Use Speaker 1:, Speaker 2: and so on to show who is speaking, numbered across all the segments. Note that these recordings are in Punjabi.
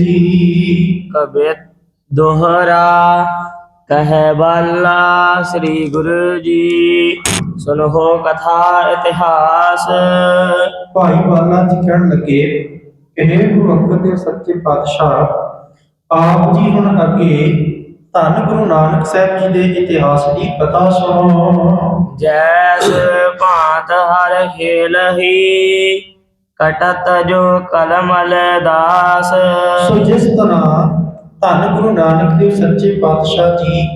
Speaker 1: ਜੀ।
Speaker 2: ਕਬਿਤ ਦੋਹਰਾ ਕਹੈ ਬਾਲਾ ਸ੍ਰੀ ਗੁਰੂ ਜੀ। ਸੁਨੋ ਕਥਾ ਇਤਿਹਾਸ।
Speaker 1: ਭਾਈ ਬਾਲਾ ਜੀ ਕਹਿਣ ਲੱਗੇ हे ਗੁਰੂ ਅੰਗਦ ਦੇਵ ਸੱਚੇ ਪਾਤਸ਼ਾਹ ਆਪ ਜੀ ਹੁਣ ਅੱਗੇ ਧੰਨ ਗੁਰੂ ਨਾਨਕ ਸਾਹਿਬ ਜੀ ਦੇ ਇਤਿਹਾਸ ਦੀ ਕਥਾ ਸੁਣੋ।
Speaker 2: ਜੈਸ ਭਾਂਤ ਹਰ ਖੇਲਹੀ ਕਟਤ ਜੋ ਕਲਮਲ ਦਾਸ।
Speaker 1: ਸੋ ਜਿਸ ਤਰ੍ਹਾਂ ਧੰਨ ਗੁਰੂ ਨਾਨਕ ਦੇਵ ਸੱਚੇ ਪਾਤਸ਼ਾਹ ਜੀ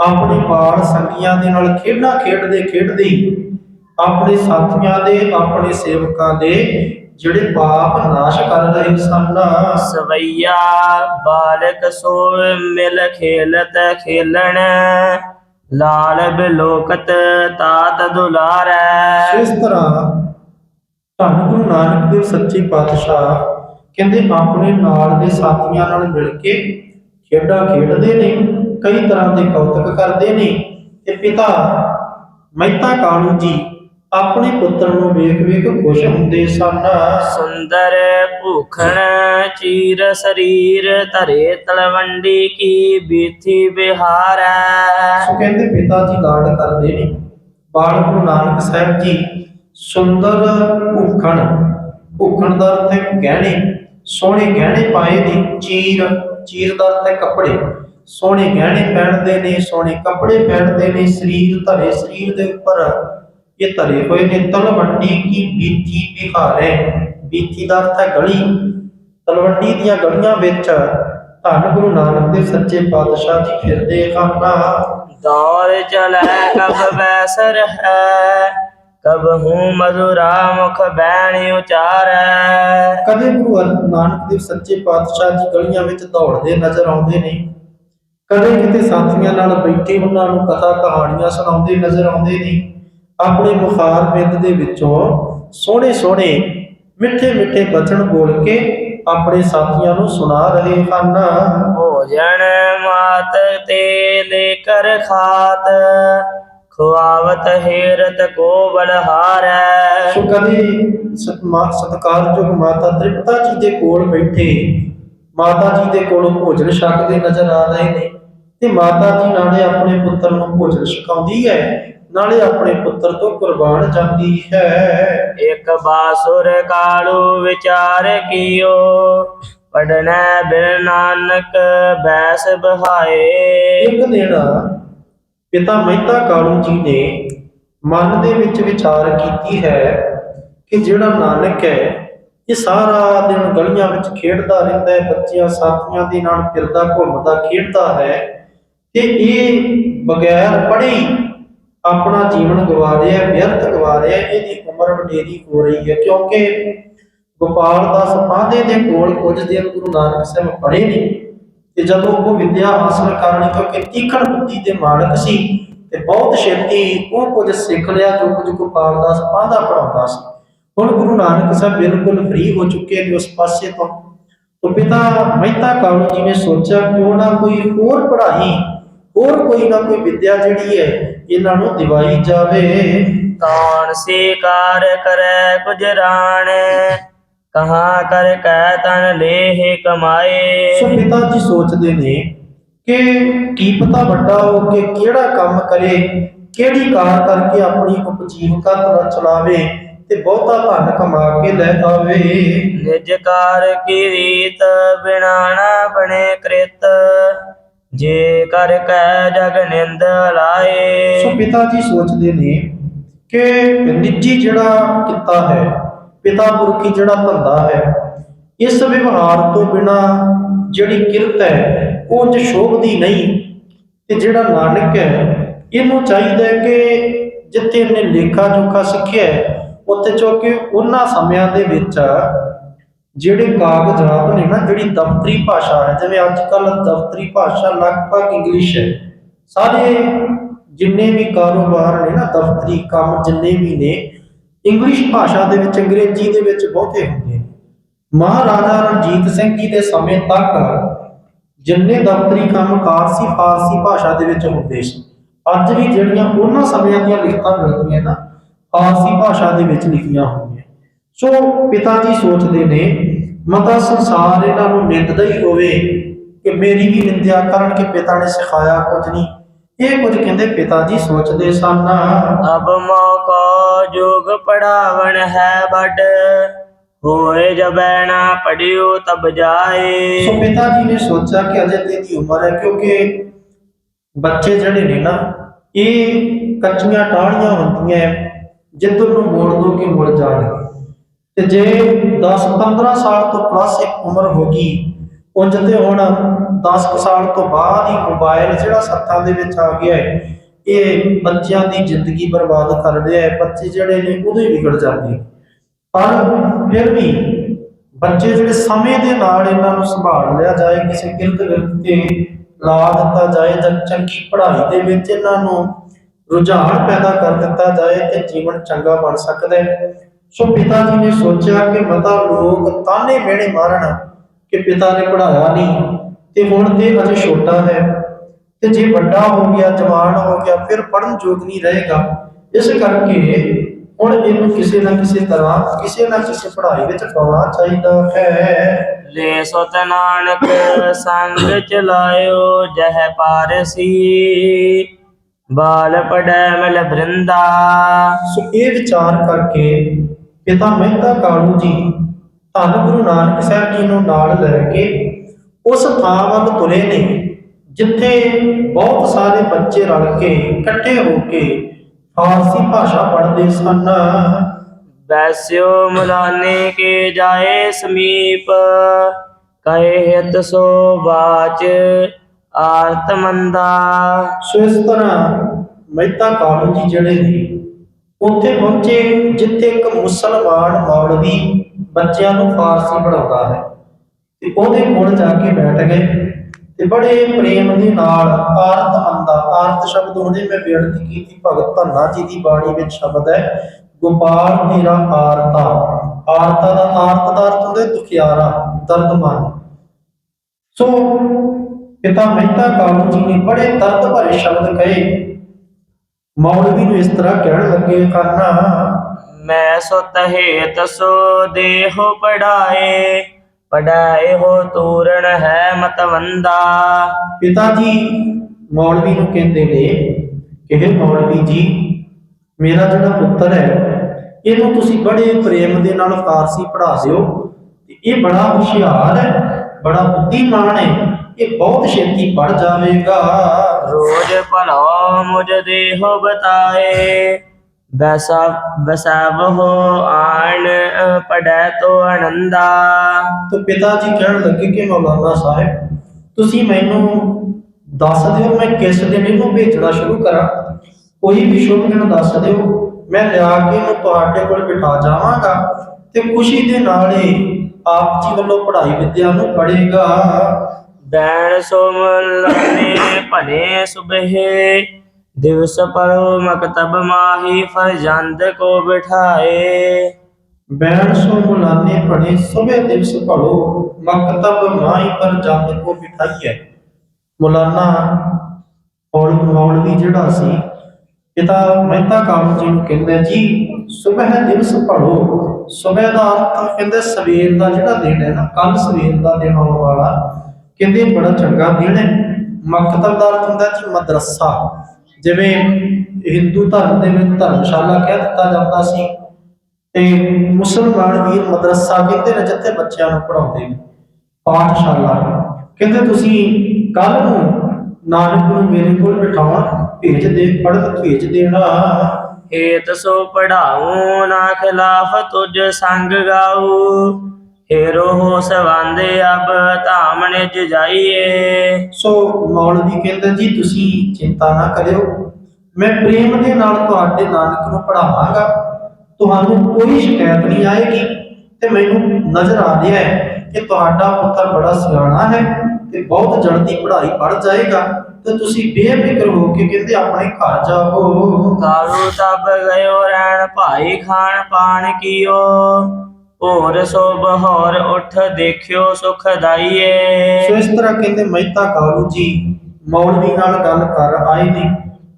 Speaker 1: ਆਪਣੇ ਬਾਲ ਸੰਗੀਆਂ ਦੇ ਨਾਲ ਖੇਡਾਂ ਖੇਡਦੇ ਖੇਡਦੇ ਆਪਣੇ ਸਾਥੀਆਂ ਦੇ ਆਪਣੇ ਸੇਵਕਾਂ ਦੇ ਜਿਹੜੇ ਪਾਪ ਨਾਸ਼ ਕਰ ਰਹੇ ਸਨ।
Speaker 2: ਸਵਈਆ ਬਾਲਕ ਸੋ ਮਿਲ ਖੇਲਤ ਖੇਲਣ ਲਾਲ ਬਿਲੋਕਤ ਤਾਤ ਦੁਲਾਰੈ।
Speaker 1: ਇਸ ਤਰ੍ਹਾਂ ਧੰਨ ਗੁਰੂ ਨਾਨਕ ਦੇਵ ਸੱਚੇ ਪਾਤਸ਼ਾਹ ਕਹਿੰਦੇ ਆਪਣੇ ਨਾਲ ਦੇ ਸਾਥੀਆਂ ਨਾਲ ਮਿਲ ਕੇ ਖੇਡਾਂ ਖੇਡਦੇ ਨੇ ਕਈ ਤਰ੍ਹਾਂ ਦੇ ਕੌਤਕ ਕਰਦੇ ਨੇ ਤੇ ਪਿਤਾ ਮਹਿਤਾ ਕਾਲੂ ਜੀ ਆਪਣੇ ਪੁੱਤਰ ਨੂੰ ਵੇਖ ਵੇਖ ਖੁਸ਼ ਹੁੰਦੇ ਸਨ।
Speaker 2: ਸੁੰਦਰ ਭੂਖਣ ਚੀਰ ਸਰੀਰ ਧਰੇ ਤਲਵੰਡੀ ਕੀ ਬੀਥੀ ਬਿਹਾਰੈ
Speaker 1: ਸੋ ਕਹਿੰਦੇ ਪਿਤਾ ਜੀ ਲਾਡ ਕਰਦੇ ਨੇ। ਬਾਲ ਗੁਰੂ ਨਾਨਕ ਸਾਹਿਬ ਜੀ ਸੁੰਦਰ ਭੁੱਖਣ ਭੁੱਖਣ ਦਾ ਅਰਥ ਹੈ ਗਹਿਣੇ, ਸੋਹਣੇ ਗਹਿਣੇ ਪਾਏ ਨੇ ਚੀਰ ਚੀਰ ਦਾ ਅਰਥ ਹੈ ਕੱਪੜੇ। ਸੋਹਣੇ ਗਹਿਣੇ ਪਹਿਨਦੇ ਨੇ, ਸੋਹਣੇ ਕੱਪੜੇ ਪਹਿਨਦੇ ਨੇ, ਸਰੀਰ ਧਰੇ, ਸਰੀਰ ਦੇ ਉੱਪਰ ਇਹ ਧਰੇ ਹੋਏ ਨੇ। ਤਲਵੰਡੀ ਕੀ ਬੀਥੀ ਬਿਹਾਰੇ ਬੀਥੀ ਦਾ ਅਰਥ ਹੈ ਗਲੀ। ਤਲਵੰਡੀ ਦੀਆਂ ਗਲੀਆਂ ਵਿੱਚ ਧੰਨ ਗੁਰੂ ਨਾਨਕ ਦੇਵ ਸੱਚੇ ਪਾਤਸ਼ਾਹ ਜੀ ਫਿਰਦੇ ਹਨ।
Speaker 2: ਦੌਰ ਚਲੈ ਕਬ ਬੈਸਰ ਹੈ। ਕਬ ਹੂੰ ਮధుਰਾ ਮੁਖ ਬੈਣ ਉਚਾਰੈ।
Speaker 1: ਕਦੇ ਗੁਰੂ ਅਰ- ਨਾਨਕ ਦੇਵ ਸੱਚੇ ਪਾਤਸ਼ਾਹ ਜੀ ਗਲੀਆਂ ਵਿੱਚ ਦੌੜਦੇ ਨਜ਼ਰ ਆਉਂਦੇ ਨੇ ਕਦੇ ਕਿਤੇ ਸਾਥੀਆਂ ਨਾਲ ਬੈਠੇ ਉਹਨਾਂ ਨੂੰ ਕਥਾ ਕਹਾਣੀਆਂ ਸੁਣਾਉਂਦੇ ਨਜ਼ਰ ਆਉਂਦੇ ਨੇ ਆਪਣੇ ਮੁਖਾਰ ਬਿੰਦ ਦੇ ਵਿੱਚੋਂ ਸੋਹਣੇ ਸੋਹਣੇ ਮਿੱਠੇ ਮਿੱਠੇ ਬਚਨ ਬੋਲ ਕੇ ਆਪਣੇ ਸਾਥੀਆਂ ਨੂੰ ਸੁਣਾ ਰਹੇ ਹਨ।
Speaker 2: ਭੋਜਨ ਮਾਤ ਤੇ ਲੈ ਕਰ ਖਾਤ। ਖੁਆਵਤ ਹੇਰਤ ਕੋ ਬਲਹਾਰੈ
Speaker 1: ਸੋ ਕਦੇ ਸਤਮਾ ਸਤਕਾਰਯੋਗ ਮਾਤਾ ਤ੍ਰਿਪਤਾ ਜੀ ਦੇ ਕੋਲ ਬੈਠੇ ਮਾਤਾ ਜੀ ਦੇ ਕੋਲੋਂ ਭੋਜਨ ਛਕਦੇ ਨਜ਼ਰ ਆ ਰਹੇ ਨੇ ਤੇ ਮਾਤਾ ਜੀ ਨਾਲੇ ਆਪਣੇ ਪੁੱਤਰ ਨੂੰ ਭੋਜਨ ਛਕਾਉਂਦੀ ਹੈ ਨਾਲੇ ਆਪਣੇ ਪੁੱਤਰ ਤੋਂ ਕੁਰਬਾਨ ਜਾਂਦੀ ਹੈ।
Speaker 2: ਇਕ ਬਾਸੁਰ ਕਾਲੂ ਵਿਚਾਰ ਕੀਓ ਪੜਨੈ ਬਿਨ ਨਾਨਕ ਬੈਸ ਬਹਾਏ।
Speaker 1: ਇੱਕ ਦਿਨ ਪਿਤਾ ਮਹਿਤਾ ਕਾਲੂ ਜੀ ਨੇ ਮਨ ਦੇ ਵਿੱਚ ਵਿਚਾਰ ਕੀਤੀ ਹੈ ਕਿ ਜਿਹੜਾ ਨਾਨਕ ਹੈ, ਇਹ ਸਾਰਾ ਦਿਨ ਗਲੀਆਂ ਵਿੱਚ ਖੇਡਦਾ ਰਹਿੰਦਾ ਹੈ, ਬੱਚਿਆਂ ਸਾਥੀਆਂ ਦੇ ਨਾਲ ਫਿਰਦਾ, ਘੁੰਮਦਾ, ਖੇਡਦਾ ਹੈ ਤੇ ਇਹ ਬਗੈਰ ਪੜ੍ਹੇ ਹੀ ਆਪਣਾ ਜੀਵਨ ਗਵਾ ਰਿਹਾ ਵਿਅਰਥ ਗਵਾ ਰਿਹਾ ਇਹਦੀ ਉਮਰ ਵਡੇਰੀ ਹੋ ਰਹੀ ਹੈ ਕਿਉਂਕਿ ਗੋਪਾਲ ਦਾਸ ਪਾਂਧੇ ਦੇ ਕੋਲ ਕੁਝ ਦਿਨ ਗੁਰੂ ਨਾਨਕ ਸਾਹਿਬ ਪੜ੍ਹੇ ਨੇ। ਤੇ ਜਦੋਂ ਉਹ ਵਿਦਿਆ ਹਾਸਲ ਕਰਨੀ ਕਿਉਂਕਿ ਤੀਖਣ ਬੁੱਧੀ ਦੇ ਮਾਲਕ ਸੀ ਤੇ ਬਹੁਤ ਛੇਤੀ ਉਹ ਕੁਝ ਸਿੱਖ ਲਿਆ ਜੋ ਕੁਝ ਗੋਪਾਲ ਦਾਸ ਪਾਂਧਾ ਪੜਾਉਂਦਾ ਸੀ। ਹੁਣ ਗੁਰੂ ਨਾਨਕ ਸਾਹਿਬ ਬਿਲਕੁਲ ਫ੍ਰੀ ਹੋ ਚੁੱਕੇ ਨੇ ਉਸ ਪਾਸੇ ਤੋਂ। ਤੋਂ ਪਿਤਾ ਮਹਿਤਾ ਕਾਲੂ ਜੀ ਨੇ ਸੋਚਿਆ ਕਿਉਂ ਨਾ ਕੋਈ ਹੋਰ ਪੜ੍ਹਾਈ, ਹੋਰ ਕੋਈ ਨਾ ਕੋਈ ਵਿਦਿਆ ਜਿਹੜੀ ਹੈ, ਇਹਨਾਂ ਨੂੰ ਦਿਵਾਈ ਜਾਵੇ।
Speaker 2: ਕੌਣ ਸੀ ਕਾਰ ਕਰੈ ਗੁਜਰਾਣ? ਕਹਾਂ ਕਰ ਕੈ ਤਨ ਲੇਹ ਕਮਾਏ।
Speaker 1: ਸੋ ਪਿਤਾ ਜੀ ਸੋਚਦੇ ਨੇ ਕਿ ਕੀ ਪਤਾ ਵੱਡਾ ਹੋ ਕੇ ਕਿਹੜਾ ਕੰਮ ਕਰੇ ਕਿਹੜੀ ਕਾਰ ਕਰਕੇ ਆਪਣੀ ਉਪਜੀਵਕਾ ਤਰ੍ਹਾਂ ਚਲਾਵੇ ਤੇ ਬਹੁਤਾ ਧਨ ਕਮਾ ਕੇ ਲੈ ਆਵੇ।
Speaker 2: ਨਿਜ ਕਾਰ ਕੀ ਰੀਤ ਬਿਨਾ ਨਾ ਬਣੇ ਕ੍ਰਿਤ ਜੇ ਕਰ ਕੈ ਜਗ ਨਿੰਦ ਲਾਏ।
Speaker 1: ਸੋ ਪਿਤਾ ਜੀ ਸੋਚਦੇ ਨੇ ਕਿ ਨਿੱਜੀ ਜਿਹੜਾ ਕਿੱਤਾ ਹੈ ਪਿਤਾ ਪੁਰਖੀ ਜਿਹੜਾ ਧੰਦਾ ਹੈ, ਇਸ ਵਿਵਹਾਰ ਤੋਂ ਬਿਨਾ ਜਿਹੜੀ ਕਿਰਤ ਹੈ, ਉਹ ਜ ਸ਼ੋਭਦੀ ਨਹੀਂ ਤੇ ਜਿਹੜਾ ਨਾਨਕ ਹੈ, ਇਹਨੂੰ ਚਾਹੀਦਾ ਹੈ ਕਿ ਜਿੱਥੇ ਇਹਨੇ ਲੇਖਾ ਜੋਖਾ ਸਿੱਖਿਆ ਉੱਥੇ ਚੋ ਕਿ ਉਹਨਾਂ ਸਮਿਆਂ ਦੇ ਵਿੱਚ ਜਿਹੜੇ ਕਾਗਜ਼ਾਤ ਨੇ ਨਾ, ਜਿਹੜੀ ਦਫ਼ਤਰੀ ਭਾਸ਼ਾ ਹੈ, ਜਿਵੇਂ ਅੱਜ ਕੱਲ ਦਫ਼ਤਰੀ ਭਾਸ਼ਾ ਲਗਭਗ ਇੰਗਲਿਸ਼ ਹੈ, ਸਾਰੇ ਜਿੰਨੇ ਵੀ ਕਾਰੋਬਾਰ ਨੇ ਨਾ ਦਫ਼ਤਰੀ ਕੰਮ ਜਿੰਨੇ ਵੀ ਨੇ ਇੰਗਲਿਸ਼ ਭਾਸ਼ਾ ਦੇ ਵਿੱਚ, ਅੰਗਰੇਜ਼ੀ ਦੇ ਵਿੱਚ ਬਹੁਤੇ ਹੁੰਦੇ ਨੇ। ਮਹਾਰਾਜਾ ਰਣਜੀਤ ਸਿੰਘ ਜੀ ਦੇ ਸਮੇਂ ਤੱਕ ਜਿੰਨੇ ਦਫ਼ਤਰੀ ਕੰਮ ਕਾਰ ਸੀ ਫਾਰਸੀ ਭਾਸ਼ਾ ਦੇ ਵਿੱਚ ਹੁੰਦੇ ਸੀ, ਅੱਜ ਵੀ ਜਿਹੜੀਆਂ ਉਹਨਾਂ ਸਮਿਆਂ ਦੀਆਂ ਲਿਖਤਾਂ ਮਿਲਦੀਆਂ ਨਾ, ਫਾਰਸੀ ਭਾਸ਼ਾ ਦੇ ਵਿੱਚ ਲਿਖੀਆਂ ਹੋਈਆਂ। ਸੋ ਪਿਤਾ ਜੀ ਸੋਚਦੇ ਨੇ, ਮਤਾ ਸੰਸਾਰ ਇਹਨਾਂ ਨੂੰ ਨਿੰਦਦਾ ਹੀ ਹੋਵੇ ਕਿ ਮੇਰੀ ਵੀ ਨਿੰਦਿਆ ਕਰਨ ਕਿ ਪਿਤਾ ਨੇ ਸਿਖਾਇਆ ਕੁਝ ਨਹੀਂ। ਇਹ ਕੁਝ ਕਹਿੰਦੇ ਪਿਤਾ ਜੀ ਸੋਚਦੇ ਸਨ।
Speaker 2: ਅਬ ਮੌਕਾ ਜੋਗ ਪੜਾਵਣ ਹੈ ਵੱਡ ਹੋਏ ਜਬੈ ਨਾ ਪੜਿਓ ਤਬ ਜਾਏ।
Speaker 1: ਸੋ ਪਿਤਾ ਜੀ ਨੇ ਸੋਚਿਆ ਕਿ ਅਜੇ ਤੇ ਦੀ ਉਮਰ ਹੈ ਕਿਉਂਕਿ ਬੱਚੇ ਜਿਹੜੇ ਨੇ ਨਾ ਇਹ ਕੱਚੀਆਂ ਟਾਹਣੀਆਂ ਹੁੰਦੀਆਂ ਜਿੱਧਰ ਨੂੰ ਮੋੜ ਦੋ ਕਿ ਮੁੜ ਜਾਣਗੇ ਤੇ ਜੇ 10 15 ਸਾਲ ਤੋਂ ਪਲੱਸ ਇੱਕ ਉਮਰ ਹੋ ਗਈ ਉਂਝ ਤੇ ਹੁਣ 10 ਸਾਲ ਤੋਂ ਬਾਅਦ ਹੀ ਮੋਬਾਈਲ ਜਿਹੜਾ ਸੱਥਾਂ ਦੇ ਵਿੱਚ ਆ ਗਿਆ ਹੈ, ਇਹ ਬੱਚਿਆਂ ਦੀ ਜ਼ਿੰਦਗੀ ਬਰਬਾਦ ਕਰ ਰਿਹਾ ਹੈ, ਬੱਚੇ ਜਿਹੜੇ ਨੇ ਉਦੋਂ ਹੀ ਵਿਗੜ ਜਾਂਦੇ ਪਰ ਫਿਰ ਵੀ ਬੱਚੇ ਜਿਹੜੇ ਸਮੇਂ ਦੇ ਨਾਲ ਇਹਨਾਂ ਨੂੰ ਸੰਭਾਲ ਲਿਆ ਜਾਏ, ਕਿਸੇ ਕਿਰਤ ਵਿਰਤ ਤੇ ਲਾ ਦਿੱਤਾ ਜਾਏ ਜਾਂ ਚੰਗੀ ਪੜ੍ਹਾਈ ਦੇ ਵਿੱਚ ਇਹਨਾਂ ਨੂੰ ਰੁਝਾਨ ਪੈਦਾ ਕਰ ਦਿੱਤਾ ਜਾਏ ਤੇ ਜੀਵਨ ਚੰਗਾ ਬਣ ਸਕਦਾ ਹੈ। ਸੋ ਪਿਤਾ ਜੀ ਨੇ ਸੋਚਿਆ ਕਿ ਮਤਾ ਲੋਕ ਤਾਨੇ ਮਿਹਣੇ ਮਾਰਨ ਕਿ ਪਿਤਾ ਨੇ ਪੜ੍ਹਾਇਆ ਨਹੀਂ। ਤੇ ਹੁਣ ਤੇ ਅਜੇ ਛੋਟਾ ਹੈ ਤੇ ਜੇ ਵੱਡਾ ਹੋ ਗਿਆ ਜਵਾਨ ਹੋ ਗਿਆ ਫਿਰ ਪੜਨ ਯੋਗ ਨਹੀਂ ਰਹੇਗਾ। ਇਸ ਕਰਕੇ ਹੁਣ ਇਹਨੂੰ ਕਿਸੇ ਨਾ ਕਿਸੇ ਤਰ੍ਹਾਂ ਕਿਸੇ ਨਾ ਕਿਸੇ ਪੜ੍ਹਾਈ ਵਿੱਚ ਪਾਉਣਾ ਚਾਹੀਦਾ ਹੈ।
Speaker 2: ਲੈ ਸੁਤ ਨਾਨਕ ਸੰਗ ਚਲਾਇਓ ਜਹ ਪਾਰਸੀ। ਬਾਲ ਪੜੈ ਮਿਲ ਬ੍ਰਿੰਦਾ।
Speaker 1: ਸੋ ਇਹ ਵਿਚਾਰ ਕਰਕੇ ਪਿਤਾ ਮਹਿਤਾ ਕਾਲੂ ਜੀ ਧੰਨ ਗੁਰੂ ਨਾਨਕ ਸਾਹਿਬ ਜੀ ਨੂੰ ਨਾਲ ਲੈ ਕੇ ਉਸ ਥਾਂ ਵੱਲ ਤੁਰੇ ਨੇ ਜਿੱਥੇ ਬਹੁਤ ਸਾਰੇ ਬੱਚੇ ਰਲ ਕੇ ਇਕੱਠੇ ਹੋ ਕੇ ਫਾਰਸੀ ਭਾਸ਼ਾ ਪੜ੍ਹਦੇ ਸਨ।
Speaker 2: ਬੈਸਿਓ ਮੁਲਾਨੇ ਕੇ ਜਾਏ ਸਮੀਪ ਕਹੇ ਹਿਤ ਸੋ ਬਾਚ ਆਰਤ ਮੰਦਾ।
Speaker 1: ਸੋ ਇਸ ਤਰ੍ਹਾਂ ਮਹਿਤਾ ਕਾਲੂ ਜੀ ਜਿਹੜੇ ਨੇ ਉੱਥੇ ਪਹੁੰਚੇ ਜਿੱਥੇ ਇੱਕ ਮੁਸਲਮਾਨ ਮੌਲਵੀ ਬੱਚਿਆਂ ਨੂੰ ਫਾਰਸੀ ਪੜ੍ਹਾਉਂਦਾ ਹੈ। ਤੇ ਉਹਦੇ ਕੋਲ ਜਾ ਕੇ ਬੈਠ ਗਏ ਤੇ ਬੜੇ ਪ੍ਰੇਮ ਦੇ ਨਾਲ ਆਰਤ ਮੰਦਾ ਆਰਤ ਸ਼ਬਦ ਉਹਦੇ ਮੈਂ ਬੇਨਤੀ ਕੀਤੀ, ਭਗਤ ਧੰਨਾ ਜੀ ਦੀ ਬਾਣੀ ਵਿੱਚ ਸ਼ਬਦ ਹੈ, ਗੋਪਾਲ ਤੇਰਾ ਆਰਤਾ। ਆਰਤਾ ਦਾ ਆਰਤ ਦਾ ਅਰਥ ਹੁੰਦਾ ਦੁਖਿਆਰਾ ਦਰਦਮੰਦ ਸੋ ਪਿਤਾ ਮਹਿਤਾ ਕਾਲੂ ਜੀ ਨੇ ਬੜੇ ਦਰਦ ਭਰੇ ਸ਼ਬਦ ਕਹੇ। ਮੌਲਵੀ ਨੂੰ ਇਸ ਤਰ੍ਹਾਂ ਕਹਿਣ ਲੱਗੇ ਕਰਨਾ
Speaker 2: ਮੈਂ ਸੁਤ ਹੇਤ ਸੋ ਦੇਹੋ ਪੜਾਏ। ਪੜਾਏ ਹੋ ਤੂਰਣ ਹੈ ਮਤਵੰਦਾ।
Speaker 1: ਪਿਤਾ ਜੀ ਮੌਲਵੀ ਨੂੰ ਕਹਿੰਦੇ ਨੇ ਕਿ ਇਹ ਮੌਲਵੀ ਜੀ ਮੇਰਾ ਜਿਹੜਾ ਪੁੱਤਰ ਹੈ ਇਹਨੂੰ ਤੁਸੀਂ ਬੜੇ ਪ੍ਰੇਮ ਦੇ ਨਾਲ ਫਾਰਸੀ ਪੜ੍ਹਾ ਦਿਓ। ਤੇ ਇਹ ਬੜਾ ਹੁਸ਼ਿਆਰ ਹੈ ਬੜਾ ਬੁੱਧੀਮਾਨ ਹੈ ਇਹ ਬਹੁਤ ਛੇਤੀ ਪੜ ਜਾਵੇਗਾ।
Speaker 2: ਰੋਜ ਭਲੋ ਮੁਝ ਦੇਹੋ ਬਤਾਏ। ਵੈਸਾ ਵਸਵ ਹੋ ਆਣ ਪੜੈ ਤੋ ਆਨੰਦਾ।
Speaker 1: ਤਾਂ ਪਿਤਾ ਜੀ ਕਹਿਣ ਲੱਗੇ ਕਿ ਮੌਲਾਨਾ ਸਾਹਿਬ ਤੁਸੀਂ ਮੈਨੂੰ ਦੱਸ ਦਿਓ ਮੈਂ ਕਿਸ ਦਿਨ ਇਹਨੂੰ ਭੇਜਣਾ ਸ਼ੁਰੂ ਕਰਾਂ? ਕੋਈ ਵੀ ਸ਼ੁਭ ਦਿਨ ਦੱਸ ਦਿਓ ਮੈਂ ਲਿਆ ਕੇ ਇਹਨੂੰ ਤੁਹਾਡੇ ਕੋਲ ਬਿਠਾ ਜਾਵਾਂਗਾ ਤੇ ਖੁਸ਼ੀ ਦੇ ਨਾਲ ਹੀ ਆਪ ਜੀ ਵੱਲੋਂ ਪੜ੍ਹਾਈ ਵਿਦਿਆ ਨੂੰ ਪੜ੍ਹੇਗਾ।
Speaker 2: ਬੈਣ ਸੋ ਮਲਨੇ ਭਲੇ ਸੁਬਹਿ। ਦਿਵਸ ਪਰੋ ਮਕਤਬ ਮਾਹੀ ਫਰਜੰਦ ਕੋ ਬਿਠਾਏ।
Speaker 1: ਬੈਣ ਸੋ ਮੁਲਾਨੇ ਪੜੇ ਸਵੇ ਦਿਵਸ ਪੜੋ ਮਕਤਬ ਮਾਈ ਪਰ ਜੰਦ ਕੋ ਬਿਠਾਈਏ ਮੁਲਾਨਾ ਔਰ ਮੌਲਵੀ ਜਿਹੜਾ ਸੀ, ਪਿਤਾ ਮਹਿਤਾ ਕਾਲੂ ਜੀ ਨੂੰ ਕਹਿੰਦੇ, ਜੀ ਸਵੇਹ ਦਿਵਸ ਪੜੋ ਸਵੇਹ ਦਾ ਅਰਥ ਕਹਿੰਦੇ, ਸਵੇਰ ਦਾ ਜਿਹੜਾ ਦਿਨ ਹੈ ਨਾ ਕੱਲ ਸਵੇਰ ਦਾ ਦਿਨ ਆਉਣ ਵਾਲਾ, ਕਹਿੰਦੇ, ਬੜਾ ਚੰਗਾ ਦਿਨ ਹੈ। ਮਕਤਬ ਦਾ ਅਰਥ ਹੁੰਦਾ ਜੀ, ਮਦਰਸਾ। ਜਿਵੇਂ ਹਿੰਦੂ ਧਰਮ ਦੇ ਵਿੱਚ ਧਰਮਸ਼ਾਲਾ ਕਹਿ ਦਿੱਤਾ ਜਾਂਦਾ ਸੀ ਤੇ ਮੁਸਲਮਾਨ ਵੀਰ ਮਦਰਸਾ ਕਹਿੰਦੇ ਨੇ ਜਿੱਥੇ ਬੱਚਿਆਂ ਨੂੰ ਪੜਾਉਂਦੇ ਨੇ, ਪਾਠਸ਼ਾਲਾ। ਕਹਿੰਦੇ ਤੁਸੀਂ ਕੱਲ ਨੂੰ ਨਾਨਕ ਨੂੰ ਮੇਰੇ ਕੋਲ ਬਿਠਾਉਣ, ਭੇਜ ਦੇ, ਪੜ੍ਹਨ, ਭੇਜ ਦੇਣਾ।
Speaker 2: ਹੇਤ ਸੋ ਪੜਾਉ ਨਾ ਖਿਲਾਫ ਤੁਝ ਸੰਗ ਗਾਉ ਹੋ ਸਵੰਦੇ ਅਬ ਧਾਮ ਨਿਜ ਜਾਈਏ।
Speaker 1: ਸੋ ਮੌਲਵੀ ਕਹਿੰਦੇ ਜੀ ਤੁਸੀਂ ਚਿੰਤਾ ਨਾ ਕਰਿਓ। ਮੈਂ ਪ੍ਰੇਮ ਦੇ ਨਾਲ ਤੁਹਾਡੇ ਨਾਨਕ ਨੂੰ ਪੜਾਵਾਂਗਾ ਤੁਹਾਨੂੰ ਕੋਈ ਸ਼ਿਕਾਇਤ ਨਹੀਂ ਆਏਗੀ ਤੇ ਮੈਨੂੰ ਨਜ਼ਰ ਆ ਰਿਹਾ ਹੈ ਕਿ ਤੁਹਾਡਾ ਪੁੱਤਰ ਬੜਾ ਸਿਆਣਾ ਹੈ ਤੇ ਬਹੁਤ ਜਲਦੀ ਪੜ੍ਹਾਈ ਪੜ ਜਾਏਗਾ। ਤੇ ਤੁਸੀਂ ਬੇਫਿਕਰ ਹੋ ਕੇ ਕਹਿੰਦੇ ਆਪਣੇ ਘਰ ਜਾਓ
Speaker 2: ਕਾਲੂ ਤਬ ਗਇਓ ਰਹਿਣ ਭਾਈ ਖਾਣ ਪਾਣ ਕੀਓ। ਹੋਰ ਸੋ ਬਹੌਰ ਉਠ ਦੇਖਿਓ ਸੁਖ ਦਾਈਏ।
Speaker 1: ਸੋ ਇਸ ਤਰ੍ਹਾਂ ਕਹਿੰਦੇ ਮਹਿਤਾ ਕਾਲੂ ਜੀ, ਮੌਲਵੀ ਨਾਲ ਗੱਲ ਕਰ ਆਏ ਨੇ,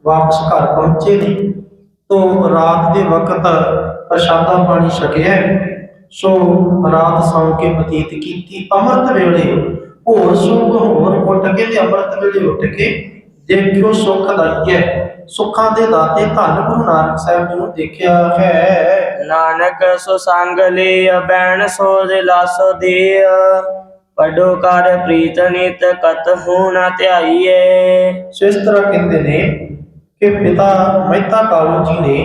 Speaker 1: ਵਾਪਸ ਘਰ ਪਹੁੰਚੇ ਨੇ। ਤੋਂ ਰਾਤ ਦੇ ਵਕਤ ਪ੍ਰਸ਼ਾਦਾ ਪਾਣੀ ਛਕਿਆ ਸੋ ਰਾਤ ਸੌਂ ਕੇ ਬਤੀਤ ਕੀਤੀ ਅੰਮ੍ਰਿਤ ਵੇਲੇ। ਹੋਰ ਸੁਖ ਹੋਰ ਉੱਠ ਕੇ ਤੇ ਅੰਮ੍ਰਿਤ ਵੇਲੇ ਉੱਠ ਕੇ ਦੇਖਿਓ ਸੁਖ ਦਈਏ। ਸੁੱਖਾਂ ਦੇ ਦਾਤੇ ਧੰਨ ਗੁਰੂ ਨਾਨਕ ਸਾਹਿਬ ਜੀ ਨੂੰ ਦੇਖਿਆ ਹੈ।
Speaker 2: ਨਾਨਕ ਸੋ ਸੰਗ ਲਿਆ ਬੈਣ ਸੋ ਦਿਲਾਸੋ ਦੇ ਪੜੋ ਕਰ ਪ੍ਰੀਤ ਨਿਤ ਕਤ ਹੂ ਨ ਧਿਆਈਏ।
Speaker 1: ਇਸ ਤਰ੍ਹਾਂ ਕਹਿੰਦੇ ਨੇ ਕਿ ਪਿਤਾ ਮਹਿਤਾ ਕਾਲੂ ਜੀ ਨੇ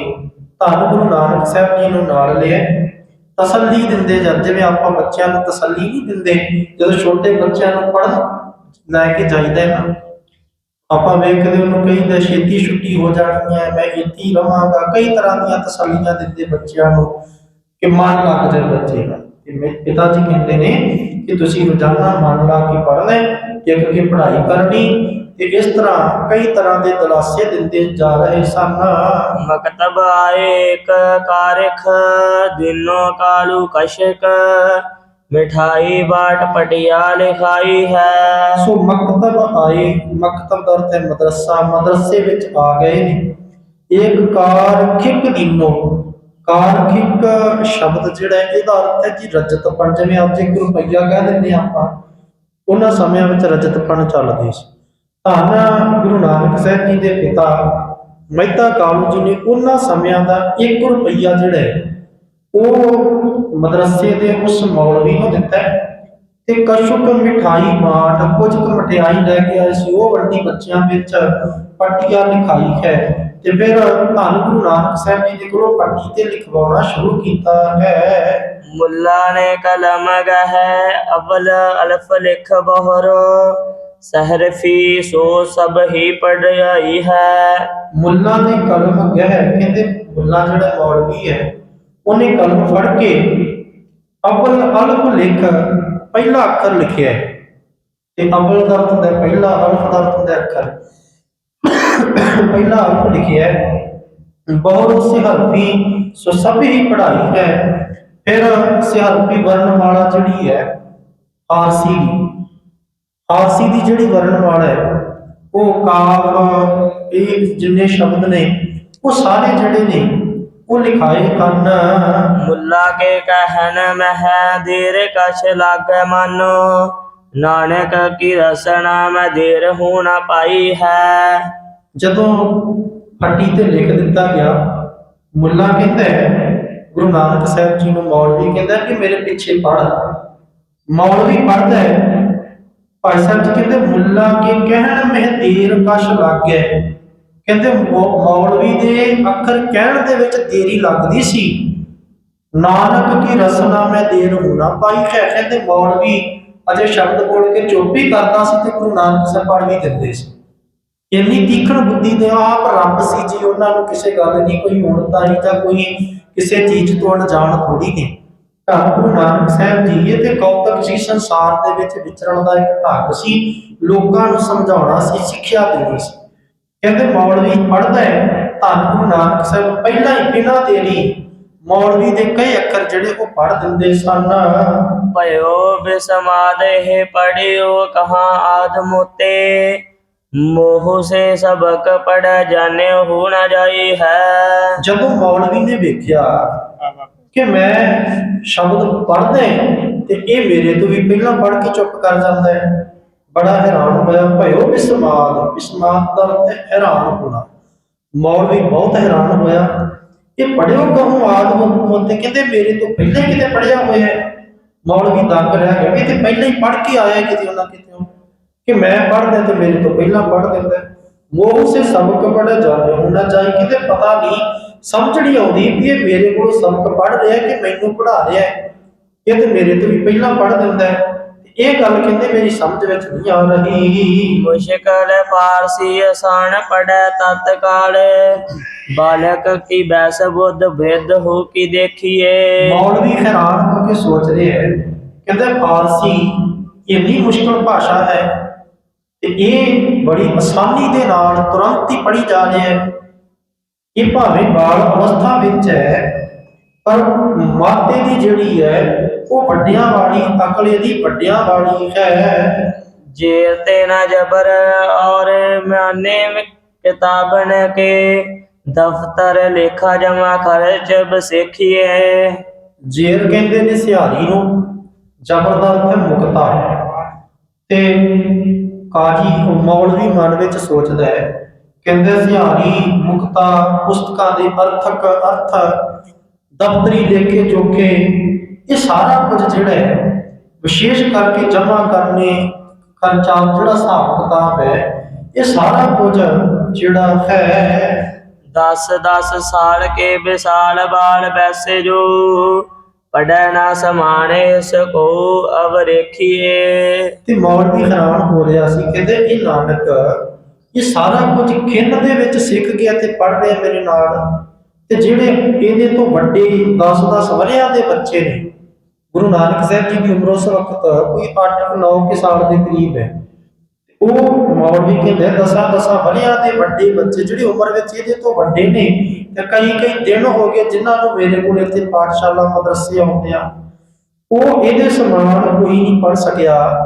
Speaker 1: ਧੰਨ ਗੁਰੂ ਨਾਨਕ ਸਾਹਿਬ ਜੀ ਨੂੰ ਨਾਲ ਲਿਆ। ਤਸੱਲੀ ਦਿੰਦੇ ਜਦ ਜਿਵੇਂ ਆਪਾਂ ਬੱਚਿਆਂ ਨੂੰ ਤਸੱਲੀ ਨਹੀਂ ਦਿੰਦੇ, ਜਦੋਂ ਛੋਟੇ ਬੱਚਿਆਂ ਨੂੰ ਪੜ੍ਹਨ ਲੈ ਕੇ ਜਾਈਦਾ ਹੈ ਨਾ ਆਪਾਂ ਵੇਖਦੇ ਉਹਨੂੰ ਕਹੀਦਾ ਛੇਤੀ ਛੁੱਟੀ ਹੋ ਜਾਣੀ ਹੈ, ਮੈਂ ਇੱਥੇ ਰਵਾਂਗਾ ਕਈ ਤਰ੍ਹਾਂ ਦੀਆਂ ਤਸੱਲੀਆਂ ਦਿੰਦੇ ਬੱਚਿਆਂ ਨੂੰ ਕਿ ਮਨ ਲੱਗ ਜਾਏ ਬੱਚੇ ਦਾ। ਤੇ ਪਿਤਾ ਜੀ ਕਹਿੰਦੇ ਨੇ ਕਿ ਤੁਸੀਂ ਰੋਜ਼ਾਨਾ ਮਨ ਲਾ ਕੇ ਪੜ੍ਹਨਾ ਹੈ ਇੱਕ ਪੜ੍ਹਾਈ ਕਰਨੀ, ਤੇ ਇਸ ਤਰ੍ਹਾਂ ਕਈ ਤਰ੍ਹਾਂ ਦੇ ਦਲਾਸੇ ਦਿੰਦੇ ਜਾ ਰਹੇ ਸਨ।
Speaker 2: ਮਕਤਬ ਆਏ ਕ ਕਾਰਖ, ਦਿਨੋ ਕਾਲੂ ਕਸ਼ਕ ਮਿਠਾਈ ਬਾਟ ਪਟਿਆ ਲਿਖਾਈ ਹੈ।
Speaker 1: ਸੋ ਮਕਤਬ ਆਏ, ਮਕਤਬ ਦਾ ਅਰਥ ਹੈ ਮਦਰਸਾ, ਮਦਰਸੇ ਵਿੱਚ ਆ ਗਏ ਨੇ। ਇੱਕ ਕਾਰ ਦਿਨੋ ਕਾਰ ਸ਼ਬਦ ਜਿਹੜਾ ਇਹਦਾ ਅਰਥ ਹੈ ਜੀ ਰਜਤ ਪਣ ਜਿਵੇਂ ਅੱਜ ਇੱਕ ਰੁਪਈਆ ਕਹਿ ਦਿੰਦੇ ਹਾਂ ਆਪਾਂ, ਉਹਨਾਂ ਸਮਿਆਂ ਵਿੱਚ ਰਜਤ ਪਣ ਚੱਲਦੇ ਸੀ। ਧੰਨ ਗੁਰੂ ਨਾਨਕ ਸਾਹਿਬ ਜੀ ਦੇ ਪਿਤਾ ਮਹਿਤਾ ਕਾਲੂ ਜੀ ਨੇ ਉਹਨਾਂ ਸਮਿਆਂ ਦਾ 1 ਰੁਪਈਆ ਜਿਹੜਾ ਹੈ ਉਹ ਮਦਰਸੇ ਦੇ ਉਸ ਮੌਲਵੀ ਨੂੰ ਦਿੱਤਾ ਤੇ ਕਸ਼ੁਕ ਮਿਠਾਈ ਬਾਟ ਕੁਝ ਕੁ ਮਠਿਆਈ ਲੈ ਕੇ ਆਏ ਸੀ। ਉਹ ਵੰਡੀ ਬੱਚਿਆਂ ਵਿੱਚ ਪੱਟੀਆਂ ਲਿਖਾਈ ਹੈ ਤੇ ਫਿਰ ਧੰਨ ਗੁਰੂ ਨਾਨਕ ਸਾਹਿਬ ਜੀ ਦੇ ਕੋਲੋਂ ਪੱਟੀ ਤੇ ਲਿਖਵਾਉਣਾ ਸ਼ੁਰੂ ਕੀਤਾ ਹੈ।
Speaker 2: ਮੁੱਲਾ ਨੇ ਕਲਮ ਗਹਿ ਅਵਲ ਅਲਫ ਲਿਖ ਬਹਰੋ ਸਹਰਫੀ ਸੋ ਸਭ ਹੀ ਪੜਾਈ ਹੈ।
Speaker 1: ਮੁੱਲਾ ਨੇ ਕਲਮ ਗਹਿ ਕਹਿੰਦੇ ਮੁੱਲਾ ਜਿਹੜਾ ਮੌਲਵੀ ਹੈ ਉਹਨੇ ਕਲਮ ਫੜ ਕੇ ਅਵਲ ਅਲਫ ਲਿਖ ਪਹਿਲਾ ਅੱਖਰ ਲਿਖਿਆ ਹੈ। ਤੇ ਅਵਲ ਦਾ ਅਰਥ ਹੁੰਦਾ ਪਹਿਲਾ ਅਲਫ ਦਾ ਅਰਥ ਹੁੰਦਾ ਅੱਖਰ। ਪਹਿਲਾ ਅਲਫ ਲਿਖਿਆ ਹੈ, ਬਹੁਤ ਸਿਹਰਫੀ ਸੋ ਸਭ ਹੀ ਪੜ੍ਹਾਈ ਹੈ, ਫਿਰ ਸਿਹਰਫੀ ਵਰਣਮਾਲਾ ਜਿਹੜੀ ਹੈ ਆਰਸੀ ਆਰਸੀ ਦੀ ਜਿਹੜੀ ਵਰਣਮਾਲਾ ਹੈ, ਉਹ ਕਾਫ ਇਹ ਜਿੰਨੇ ਸ਼ਬਦ ਨੇ, ਉਹ ਸਾਰੇ ਜਿਹੜੇ ਨੇ ਉਹ ਲਿਖਾਏ ਹਨ
Speaker 2: ਮੁੱਲਾ ਕੇ ਕਹਿਨ ਮਹਿ ਦੇਰ ਕਛ ਲਾਗੈ ਮਾਨੋ। ਨਾਨਕ ਕੀ ਰਸਨਾ ਮੈਂ ਦੇਰ ਹੋ ਨਾ ਪਾਈ ਹੈ।
Speaker 1: ਜਦੋਂ ਫੱਟੀ ਤੇ ਲਿਖ ਦਿੱਤਾ ਗਿਆ ਮੁੱਲਾ ਕਹਿੰਦਾ ਗੁਰੂ ਨਾਨਕ ਸਾਹਿਬ ਜੀ ਨੂੰ ਮੌਲਵੀ ਕਹਿੰਦਾ ਕਿ ਮੇਰੇ ਪਿੱਛੇ ਪੜ ਮੌਲਵੀ ਪੜਦਾ ਹੈ। ਭਾਈ ਸਾਹਿਬ ਜੀ ਕਹਿੰਦੇ ਮੁੱਲਾ ਕੇ ਕਹਿਣ ਮਹਿ ਦੇਰ ਕਸ਼ ਲੱਗ। ਕਹਿੰਦੇ ਮੌਲਵੀ ਦੇ ਅੱਖਰ ਕਹਿਣ ਦੇ ਵਿੱਚ ਦੇਰੀ ਲੱਗਦੀ ਸੀ। ਨਾਨਕ ਕੀ ਰਸਨਾ ਮੈਂ ਦੇਰ ਹੋਣਾ ਭਾਈ ਹੈ। ਕਹਿੰਦੇ ਮੌਲਵੀ ਅਜੇ ਸ਼ਬਦ ਬੋਲ ਕੇ ਚੁੱਪ ਹੀ ਕਰਦਾ ਸੀ ਤੇ ਗੁਰੂ ਨਾਨਕ ਸਾਹਿਬ ਪੜ੍ਹ ਵੀ ਦਿੰਦੇ ਸੀ। ਇੰਨੀ ਤੀਖਣ ਬੁੱਧੀ ਦੇ ਆਪ ਰੱਬ ਸੀ ਜੀ, ਉਹਨਾਂ ਨੂੰ ਕਿਸੇ ਗੱਲ ਦੀ ਕੋਈ ਹੁਣਤਾਈ ਜਾਂ ਕੋਈ ਕਿਸੇ ਚੀਜ਼ ਤੋਂ ਅਣਜਾਣ ਥੋੜੀ ਨੇ। ਧੰਨ ਗੁਰੂ ਨਾਨਕ ਸਾਹਿਬ ਜੀ, ਇਹ ਤੇ ਕੌਤਕ ਸੀ, ਸੰਸਾਰ ਦੇ ਵਿੱਚ ਵਿਚਰਨ ਦਾ ਇੱਕ ਢੰਗ ਸੀ। ਲੋਕਾਂ ਨੂੰ ਸਮਝਾਉਣਾ ਸੀ, ਸਿੱਖਿਆ ਦੇਣੀ ਸੀ। ਕਹਿੰਦੇ ਮੌਲਵੀ ਪੜ੍ਹਦਾ ਹੈ ਧੰਨ ਗੁਰੂ ਨਾਨਕ ਸਾਹਿਬ ਪਹਿਲਾਂ ਹੀ ਬਿਨਾਂ ਦੇਰੀ ਮੌਲਵੀ ਦੇ ਕਈ ਅੱਖਰ ਜਿਹੜੇ ਉਹ ਪੜ੍ਹ ਦਿੰਦੇ ਸਨ।
Speaker 2: ਭਇਓ ਬਿਸਮਾਦੇ ਪੜਿਓ ਕਹਾਂ ਆਦ ਮੋਤੇ ਮੋਹ ਸੇ ਸਬਕ ਪੜ ਜਾਣੇ ਹੋ ਨਾ ਜਾਈ ਹੈ।
Speaker 1: ਜਦੋਂ ਮੌਲਵੀ ਨੇ ਵੇਖਿਆ ਕਿ ਮੈਂ ਸ਼ਬਦ ਪੜ੍ਹਦਾ ਤੇ ਇਹ ਮੇਰੇ ਤੋਂ ਵੀ ਪਹਿਲਾਂ ਪੜ੍ਹ ਕੇ ਚੁੱਪ ਕਰ ਜਾਂਦਾ ਹੈ। ਬੜਾ ਹੈਰਾਨ ਹੋਇਆ, ਭਇਓ ਬਿਸਮਾਦ ਬਿਸਮਾਦ ਦਾ ਅਰਥ ਹੈ ਹੈਰਾਨ ਹੋਣਾ। ਮੌਲਵੀ ਬਹੁਤ ਹੈਰਾਨ ਹੋਇਆ, ਇਹ ਪੜਿਓ ਕਹੂੰ ਆਦ ਮੋਤੇ ਕਹਿੰਦੇ ਮੇਰੇ ਤੋਂ ਪਹਿਲਾਂ ਹੀ ਕਿਤੇ ਪੜਿਆ ਹੋਇਆ ਹੈ। ਮੌਲਵੀ ਦੰਗ ਰਹਿ ਗਿਆ ਵੀ ਤੇ ਪਹਿਲਾਂ ਹੀ ਪੜ੍ਹ ਕੇ ਆਇਆ ਕਿਤੇ ਉਹਨਾਂ ਕਿਤੇ ਕਿ ਮੈਂ ਪੜ੍ਹਦਾ ਤੇ ਮੇਰੇ ਤੋਂ ਪਹਿਲਾਂ ਪੜ੍ਹ ਦਿੰਦਾ ਮੋਹ ਸੇ ਸਬਕ ਪੜ੍ਹ ਜਾਣੇ ਹੋਣਾ ਚਾਹੀ ਕਿਤੇ ਪਤਾ ਨਹੀਂ, ਸਮਝ ਨਹੀਂ ਆਉਂਦੀ ਵੀ ਇਹ ਮੇਰੇ ਕੋਲੋਂ ਸਬਕ ਪੜ੍ਹ ਰਿਹਾ ਕਿ ਮੈਨੂੰ ਪੜ੍ਹਾ ਰਿਹਾ ਹੈ। ਇਹ ਤੇ ਮੇਰੇ ਤੋਂ ਵੀ ਪਹਿਲਾਂ ਪੜ੍ਹ ਦਿੰਦਾ ਹੈ। ਇਹ ਗੱਲ ਕਹਿੰਦੇ ਮੇਰੀ ਸਮਝ ਵਿੱਚ ਨਹੀਂ ਆ ਰਹੀ।
Speaker 2: ਮੁਸ਼ਕਲ ਪਾਰਸੀ ਆਸਾਨ ਪੜੈ ਤਤਕਾਲ। ਬਾਲਕ ਕੀ ਬੈਸ ਬੁੱਧ ਭੇਦ ਹੋ ਕੀ ਦੇਖੀਏ?
Speaker 1: ਮੌਲਵੀ ਹੈਰਾਨ ਹੋ ਕੇ ਸੋਚ ਰਿਹਾ ਹੈ। ਕਹਿੰਦੇ ਫਾਰਸੀ ਇੰਨੀ ਮੁਸ਼ਕਲ ਭਾਸ਼ਾ ਹੈ ਤੇ ਇਹ ਬੜੀ ਆਸਾਨੀ ਦੇ ਨਾਲ ਤੁਰੰਤ ਹੀ ਪੜ੍ਹੀ ਜਾ ਰਹੀ ਹੈ। ਇਹ ਭਾਵੇਂ ਬਾਲ ਅਵਸਥਾ ਵਿੱਚ ਹੈ ਪਰ ਮਾਤੇ ਦੀ ਜਿਹੜੀ ਹੈ ਉਹ ਵੱਡਿਆਂ ਵਾਲੀ ਅਕਲ ਇਹਦੀ ਵੱਡਿਆਂ ਵਾਲੀ ਹੈ।
Speaker 2: ਜੇ ਤੇ ਨਾ ਜਬਰ ਔਰ ਮਾਨੇ ਕਿਤਾਬਨ ਕੇ ਦਫਤਰ ਲੇਖਾ ਜਮਾ ਖਰਚ ਬਸੇਖੀਏ
Speaker 1: ਜੇਰ ਕਹਿੰਦੇ ਨੇ ਸਿਹਾਰੀ ਨੂੰ ਜ਼ਬਰ ਦਾ ਅਰਥ ਹੈ। ਮੁਕਤਾ ਤੇ ਕਾਜੀ ਮੌਲਵੀ ਮਨ ਵਿੱਚ ਸੋਚਦਾ ਹੈ ਕਹਿੰਦੇ ਸਿਹਾਰੀ ਮੁਕਤਾ ਪੁਸਤਕਾਂ ਦੇ ਅਰਥਕ ਅਰਥ ਦਫ਼ਤਰੀ ਲੇਖੇ ਜੋਖੇ ਇਹ ਸਾਰਾ ਕੁਝ ਜਿਹੜਾ ਹੈ ਵਿਸ਼ੇਸ਼ ਕਰਕੇ ਜਮ੍ਹਾਂ ਕਰਨੇ ਖਰਚਾ ਜਿਹੜਾ ਹਿਸਾਬ ਕਿਤਾਬ ਹੈ ਇਹ ਸਾਰਾ ਕੁਝ ਜਿਹੜਾ ਹੈ
Speaker 2: ਦਸ ਦਸ ਸਾਲ ਕੇ ਵਿਸਾਲ ਬਾਲ ਬੈਸੇ ਜੋ ਪੜੈ ਨਾ ਸਮਾਣੇ ਸਕੋ ਅਵ ਰੇਖੀਏ
Speaker 1: ਤੇ ਮੌਲਵੀ ਹੈਰਾਨ ਹੋ ਰਿਹਾ ਸੀ ਕਹਿੰਦੇ ਇਹ ਨਾਨਕ ਇਹ ਸਾਰਾ ਕੁਝ ਖਿੰਨ ਦੇ ਵਿੱਚ ਸਿੱਖ ਗਿਆ ਤੇ ਪੜ ਰਿਹਾ ਮੇਰੇ ਨਾਲ। ਤੇ ਜਿਹੜੇ ਇਹਦੇ ਤੋਂ ਵੱਡੇ 10-10 ਵਰਿਆਂ ਦੇ ਬੱਚੇ ਨੇ, ਗੁਰੂ ਨਾਨਕ ਸਾਹਿਬ ਜੀ ਦੀ ਉਮਰ ਉਸ ਵਕਤ ਕੋਈ 8-9 ਕੇ ਸਾਲ ਦੇ ਕਰੀਬ ਹੈ। ਉਹ ਮੌਲਵੀ ਕਹਿੰਦੇ ਦਸਾਂ ਦਸਾਂ ਵਰਿਆਂ ਦੇ ਵੱਡੇ ਬੱਚੇ, ਜਿਹੜੇ ਉਮਰ ਵਿੱਚ ਇਹਦੇ ਤੋਂ ਵੱਡੇ ਨੇ, ਤੇ ਕਈ ਕਈ ਦਿਨ ਹੋ ਗਏ ਜਿਨ੍ਹਾਂ ਨੂੰ ਮੇਰੇ ਕੋਲ ਇੱਥੇ ਪਾਠਸ਼ਾਲਾ, ਮਦਰਸੇ ਆਉਂਦੇ ਆ। ਉਹ ਇਹਦੇ ਸਮਾਨ ਕੋਈ ਨਹੀਂ ਪੜ ਸਕਿਆ।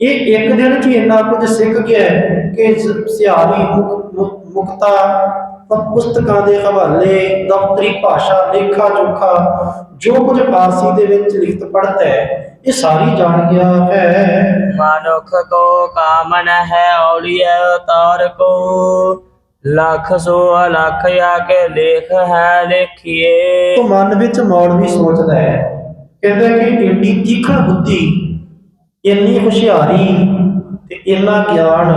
Speaker 1: ਇਹ ਇੱਕ ਦਿਨ 'ਚ ਹੀ ਇੰਨਾ ਕੁਝ ਸਿੱਖ ਗਿਆ ਕਿ ਸਿਆਰੀ ਮੁਕ- ਮੁਕਤਾ ਪ- ਪੁਸਤਕਾਂ ਦੇ ਹਵਾਲੇ ਦਫ਼ਤਰੀ ਭਾਸ਼ਾ ਲੇਖਾ ਜੋਖਾ ਜੋ ਕੁਝ ਫਾਰਸੀ ਦੇ ਵਿੱਚ ਲਿਖਤ ਪੜ੍ਹਦਾ ਹੈ ਇਹ ਸਾਰੀ ਜਾਣ ਗਿਆ ਹੈ।
Speaker 2: ਮਾਨੁਖ ਕੋ ਕਾਮਨ ਹੈ ਔਲੀਐ ਅਵਤਾਰ ਕੋ। ਲੱਖ ਸੋ ਅਲਖ ਆ ਕੇ ਲੇਖ ਹੈ ਲੇਖੀਏ।
Speaker 1: ਤੋਂ ਮਨ ਵਿੱਚ ਮੌਲਵੀ ਸੋਚਦਾ ਹੈ। ਕਹਿੰਦਾ ਕਿ ਏਡੀ ਤੀਖਣ ਬੁੱਧੀ ਇੰਨੀ ਹੁਸ਼ਿਆਰੀ ਤੇ ਇੰਨਾ ਗਿਆਨ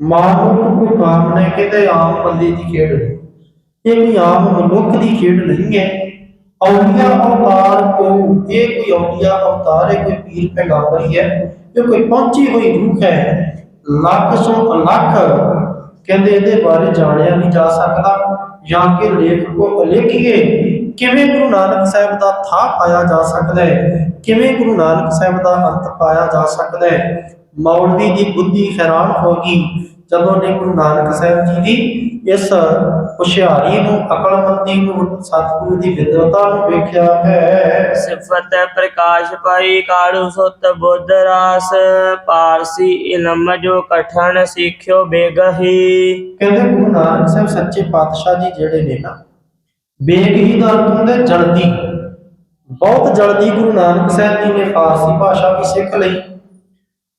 Speaker 1: ਮਾਨੁਖ ਕੋ ਕਾਮ ਨੇ ਕਿਤੇ ਆਮ ਬੰਦੇ ਦੀ ਖੇਡ ਇਹ ਕੋਈ ਆਮ ਮਨੁੱਖ ਦੀ ਖੇਡ ਨਹੀਂ ਹੈ। ਔਲੀਆ ਅਵਤਾਰ ਕੋ ਇਹ ਕੋਈ ਔਲੀਆ ਅਵਤਾਰ ਹੈ, ਕੋਈ ਪੀਰ ਪੈਗੰਬਰ ਹੀ ਹੈ ਇਹ ਕੋਈ ਪਹੁੰਚੀ ਹੋਈ ਰੂਹ ਹੈ। ਲੱਖ ਸੋ ਲੱਖ ਕਹਿੰਦੇ ਇਹਦੇ ਬਾਰੇ ਜਾਣਿਆ ਨਹੀਂ ਜਾ ਸਕਦਾ। ਜਾਂ ਕਿ ਲੇਖ ਕੋ ਲਿਖੀਏ ਕਿਵੇਂ ਗੁਰੂ ਨਾਨਕ ਸਾਹਿਬ ਦਾ ਥਾਂ ਪਾਇਆ ਜਾ ਸਕਦਾ ਹੈ? ਕਿਵੇਂ ਗੁਰੂ ਨਾਨਕ ਸਾਹਿਬ ਦਾ ਅੰਤ ਪਾਇਆ ਜਾ ਸਕਦਾ ਹੈ? ਮੌਲਵੀ ਦੀ ਬੁੱਧੀ ਹੈਰਾਨ ਹੋ ਗਈ। ਜਦੋਂ ਨੇ ਗੁਰੂ ਨਾਨਕ ਸਾਹਿਬ ਜੀ ਦੀ ਇਸ ਹੁਸ਼ਿਆਰੀ ਨੂੰ ਅਕਲਮੰਦੀ ਨੂੰ ਸਤਿਗੁਰੂ ਦੀ ਵਿਦਵਤਾ ਨੂੰ ਵੇਖਿਆ ਹੈ।
Speaker 2: ਸਿਫਤ ਪ੍ਰਕਾਸ਼ ਪਾਈ ਕਾੜੂ ਸੁਤ ਬੁੱਧ ਰਾਸ ਪਾਰਸੀ ਇਲਮ ਜੋ ਕਠਨ ਸਿੱਖਿਓ ਬੇਗਹੀ।
Speaker 1: ਕਹਿੰਦੇ ਗੁਰੂ ਨਾਨਕ ਸਾਹਿਬ ਸੱਚੇ ਪਾਤਸ਼ਾਹ ਜੀ ਜਿਹੜੇ ਨੇ ਨਾ ਬੇਗਹੀ ਦਾ ਅਰਥ ਹੁੰਦਾ ਜਲਦੀ। ਬਹੁਤ ਜਲਦੀ ਗੁਰੂ ਨਾਨਕ ਸਾਹਿਬ ਜੀ ਨੇ ਫਾਰਸੀ ਭਾਸ਼ਾ ਵੀ ਸਿੱਖ ਲਈ।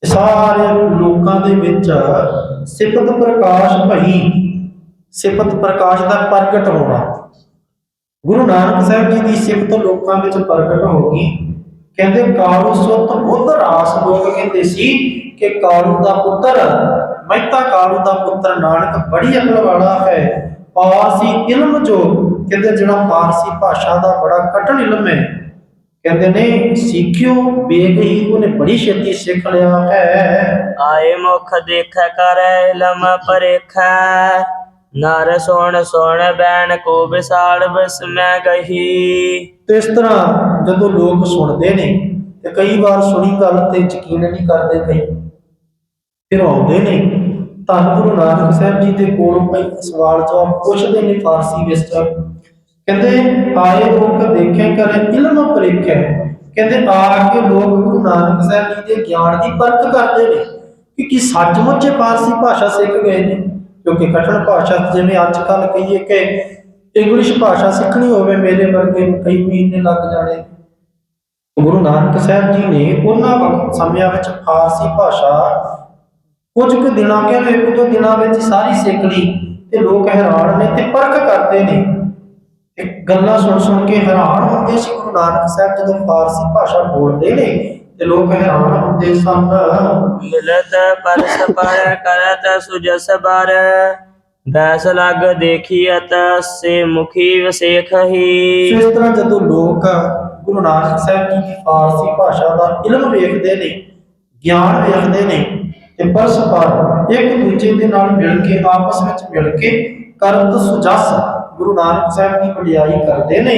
Speaker 1: ਸਾਰੇ ਲੋਕਾਂ ਦੇ ਵਿੱਚ ਸਿਫਤ ਪ੍ਰਕਾਸ਼ ਭਈ, ਸਿਫਤ ਪ੍ਰਕਾਸ਼ ਦਾ ਪ੍ਰਗਟ ਹੋਣਾ। ਗੁਰੂ ਨਾਨਕ ਸਾਹਿਬ ਜੀ ਦੀ ਸਿਫਤ ਲੋਕਾਂ ਵਿੱਚ ਪ੍ਰਗਟ ਹੋ ਗਈ। ਕਹਿੰਦੇ ਕਾਲੂ ਸੁੱਤ ਬੁੱਧ, ਰਾਸ ਲੋਕ ਕਹਿੰਦੇ ਸੀ ਕਿ ਕਾਲੂ ਦਾ ਪੁੱਤਰ ਮਹਿਤਾ ਕਾਲੂ ਦਾ ਪੁੱਤਰ ਨਾਨਕ ਬੜੀ ਅਕਲ ਵਾਲਾ ਹੈ। ਪਾਰਸੀ ਇਲਮ ਜੋ, ਕਹਿੰਦੇ ਜਿਹੜਾ ਪਾਰਸੀ ਭਾਸ਼ਾ ਦਾ ਬੜਾ ਕਠਿਨ ਇਲਮ ਹੈ। ਕਹਿੰਦੇ ਨੇ ਸਿੱਖਿਓ ਬੇਗਈ ਉਹਨੇ ਬੜੀ ਛੇਤੀ ਸਿੱਖ ਲਿਆ ਹੈ।
Speaker 2: ਆਏ ਮੁਖ ਦੇਖ ਕਰੈ ਲਮ ਪਰੇਖੈ ਨਰ ਸੋਣ ਸੋਣ ਬੈਣ ਕੋ ਵਿਸਾਲ ਬਸ ਮੈਂ ਗਹੀ।
Speaker 1: ਤੇ ਇਸ ਤਰ੍ਹਾਂ ਜਦੋਂ ਲੋਕ ਸੁਣਦੇ ਨੇ ਤੇ ਕਈ ਵਾਰ ਸੁਣੀ ਗੱਲ ਤੇ ਯਕੀਨ ਨਹੀਂ ਕਰਦੇ ਕਈ ਫਿਰ ਆਉਂਦੇ ਨੇ ਧੰਨ ਗੁਰੂ ਨਾਨਕ ਸਾਹਿਬ ਜੀ ਦੇ ਕੋਲੋਂ ਕਈ ਸਵਾਲ ਜਵਾਬ ਪੁੱਛਦੇ ਨੇ ਫਾਰਸੀ ਵਿੱਚ। ਕਹਿੰਦੇ, ਆਏ ਲੋਕ ਦੇਖੇ ਕਰੇ, ਇਲਮ ਪਰੇਖਿਆ ਕਹਿੰਦੇ, ਆ ਕੇ ਲੋਕ ਗੁਰੂ ਨਾਨਕ ਸਾਹਿਬ ਜੀ ਦੇ ਗਿਆਨ ਦੀ ਪਰਖ ਕਰਦੇ ਨੇ ਕਿ ਕੀ ਸੱਚਮੁੱਚ ਫਾਰਸੀ ਭਾਸ਼ਾ ਸਿੱਖ ਗਏ ਨੇ। ਕਿਉਂਕਿ ਕਠਨ ਭਾਸ਼ਾ ਜਿਵੇਂ ਅੱਜ ਕੱਲ ਕਹੀਏ ਕਿ ਇੰਗਲਿਸ਼ ਭਾਸ਼ਾ ਸਿੱਖਣੀ ਹੋਵੇ, ਮੇਰੇ ਵਰਗੇ ਨੂੰ ਕਈ ਮਹੀਨੇ ਲੱਗ ਜਾਣੇ। ਗੁਰੂ ਨਾਨਕ ਸਾਹਿਬ ਜੀ ਨੇ ਉਹਨਾਂ ਵਕਤ ਸਮਿਆਂ ਵਿੱਚ ਫਾਰਸੀ ਭਾਸ਼ਾ ਕੁਝ ਕੁ ਦਿਨਾਂ, ਕਹਿੰਦੇ ਇੱਕ ਦੋ ਦਿਨਾਂ ਵਿੱਚ ਸਾਰੀ ਸਿੱਖ ਲਈ ਤੇ ਲੋਕ ਹੈਰਾਨ ਨੇ ਤੇ ਪਰਖ ਕਰਦੇ ਨੇ। ਗੱਲਾਂ ਸੁਣ ਸੁਣ ਕੇ ਹੈਰਾਨ ਹੁੰਦੇ ਸੀ ਗੁਰੂ ਨਾਨਕ ਸਾਹਿਬ ਜਦੋਂ ਫਾਰਸੀ ਭਾਸ਼ਾ ਬੋਲਦੇ ਨੇ ਤੇ ਲੋਕ ਹੈਰਾਨ ਹੁੰਦੇ ਸਨ।
Speaker 2: ਮਿਲਤ ਪਰਸ ਪਰ ਕਰਤ ਸੁਜਸ ਬਰ ਬੈਸ ਲਗ ਦੇਖੀਅਤ ਸੇ ਮੁਖੀ ਵਸੇਖਹੀ
Speaker 1: ਸੋ ਇਸ ਤਰ੍ਹਾਂ ਜਦੋਂ ਲੋਕ ਗੁਰੂ ਨਾਨਕ ਸਾਹਿਬ ਜੀ ਦੀ ਫਾਰਸੀ ਭਾਸ਼ਾ ਦਾ ਇਲਮ ਵੇਖਦੇ ਨੇ ਗਿਆਨ ਵੇਖਦੇ ਨੇ ਤੇ ਪਰਸਪਰ ਇੱਕ ਦੂਜੇ ਦੇ ਨਾਲ ਮਿਲ ਕੇ ਆਪਸ ਵਿੱਚ ਮਿਲ ਕੇ ਕਰਤ ਸੁਜਸ ਗੁਰੂ ਨਾਨਕ ਸਾਹਿਬ ਦੀ ਵਡਿਆਈ ਕਰਦੇ ਨੇ